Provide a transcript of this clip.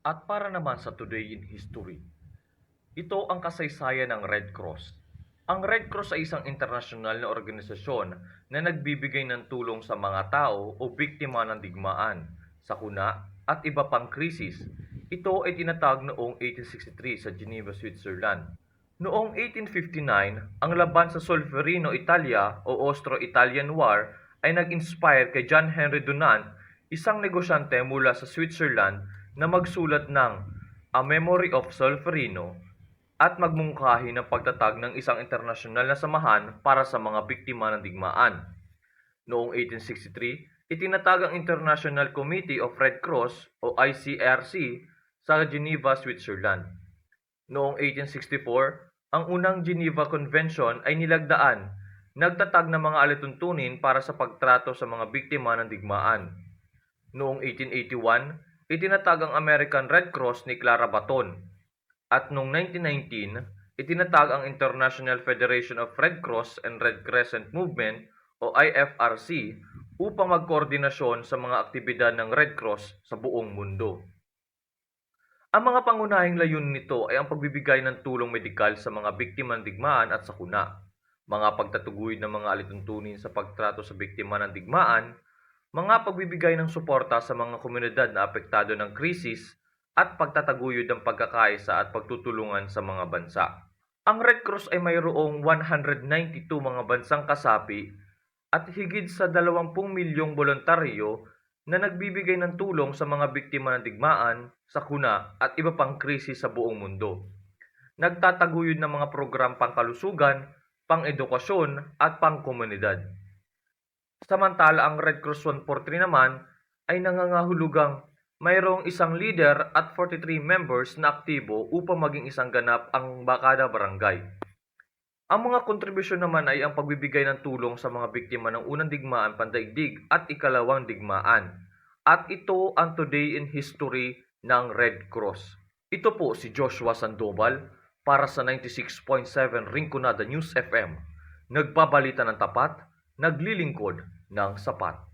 At para naman sa Today in History, ito ang kasaysayan ng Red Cross. Ang Red Cross ay isang internasyonal na organisasyon na nagbibigay ng tulong sa mga tao o biktima ng digmaan, sakuna at iba pang krisis. Ito ay tinatag noong 1863 sa Geneva, Switzerland. Noong 1859, ang laban sa Solferino, Italia o Austro-Italian War ay nag-inspire kay John Henry Dunant, isang negosyante mula sa Switzerland na magsulat ng A Memory of Solferino at magmungkahi ng pagtatag ng isang internasyonal na samahan para sa mga biktima ng digmaan. Noong 1863, itinatag ang International Committee of Red Cross o ICRC sa Geneva, Switzerland. Noong 1864, ang unang Geneva Convention ay nilagdaan, nagtatag ng mga alituntunin para sa pagtrato sa mga biktima ng digmaan. Noong 1881, itinatag ang American Red Cross ni Clara Baton. At noong 1919, itinatag ang International Federation of Red Cross and Red Crescent Movement o IFRC upang magkoordinasyon sa mga aktibidad ng Red Cross sa buong mundo. Ang mga pangunahing layunin nito ay ang pagbibigay ng tulong medikal sa mga biktima ng digmaan at sakuna, mga pagtatuguyod ng mga alituntunin sa pagtrato sa biktima ng digmaan, mga pagbibigay ng suporta sa mga komunidad na apektado ng krisis, at pagtataguyod ng pagkakaisa at pagtutulungan sa mga bansa. Ang Red Cross ay mayroong 192 mga bansang kasapi at higit sa 20 milyong voluntaryo na nagbibigay ng tulong sa mga biktima ng digmaan, sakuna at iba pang krisis sa buong mundo. Nagtataguyod ng mga program pangkalusugan, pang-edukasyon at pangkomunidad. Samantala ang Red Cross 143 naman ay nangangahulugang mayroong isang leader at 43 members na aktibo upang maging isang ganap ang Bakada Barangay. Ang mga kontribusyon naman ay ang pagbibigay ng tulong sa mga biktima ng unang digmaan pandaigdig at ikalawang digmaan. At ito ang Today in History ng Red Cross. Ito po si Joshua Sandoval para sa 96.7 Rinconada News FM. Nagbabalita ng tapat, naglilingkod ng sapat.